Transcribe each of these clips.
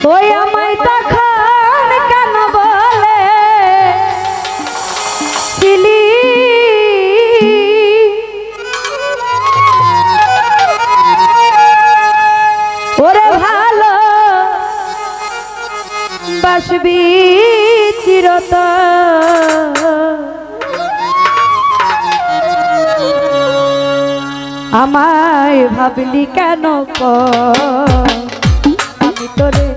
ওই আমায় কেন বলে? ওরে ভালো বাসবি আমায় ভাবলি কেন আমি তোরে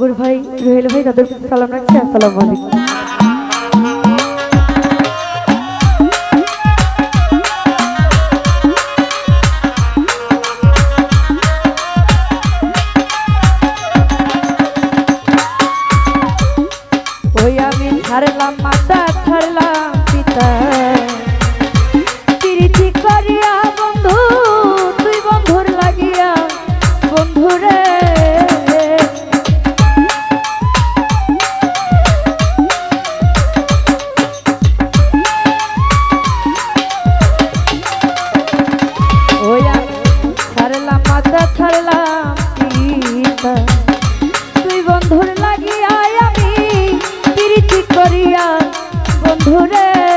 আকবর ভাই রোহেল ভাই তাদের সালাম রাখছি? আসসালামু আলাইকুম। বন্ধুর লাগিয়া আমি করিয়া বন্ধুরে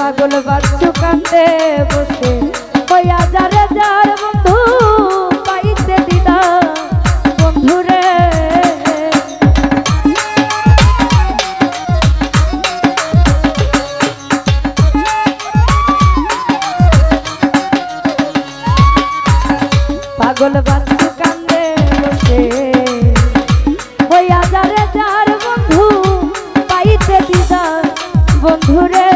পাগল বাচ্চ কাঁদে বসে। কয়া যারে যার বন্ধু, পাইতে দিদা বন্ধুরে পাগল বাচ্চ কাঁদে বসে। কয়া যারে যার বন্ধু, পাইতে দিদা বন্ধুরে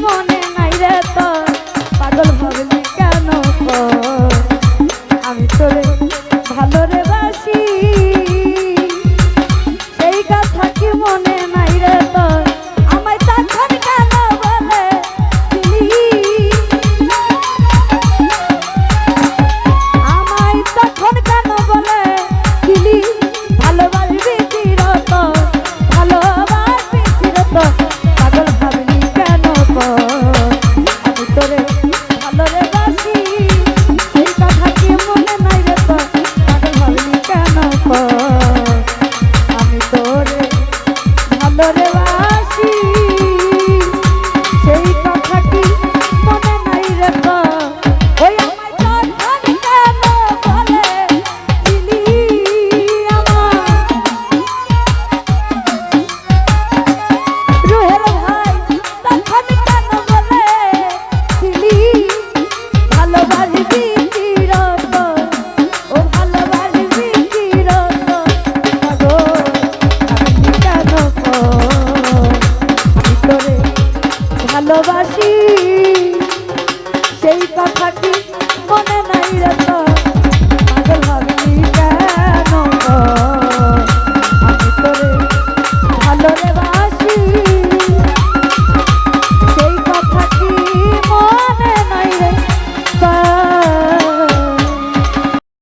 pone সেই কথা কি মনে নাই রে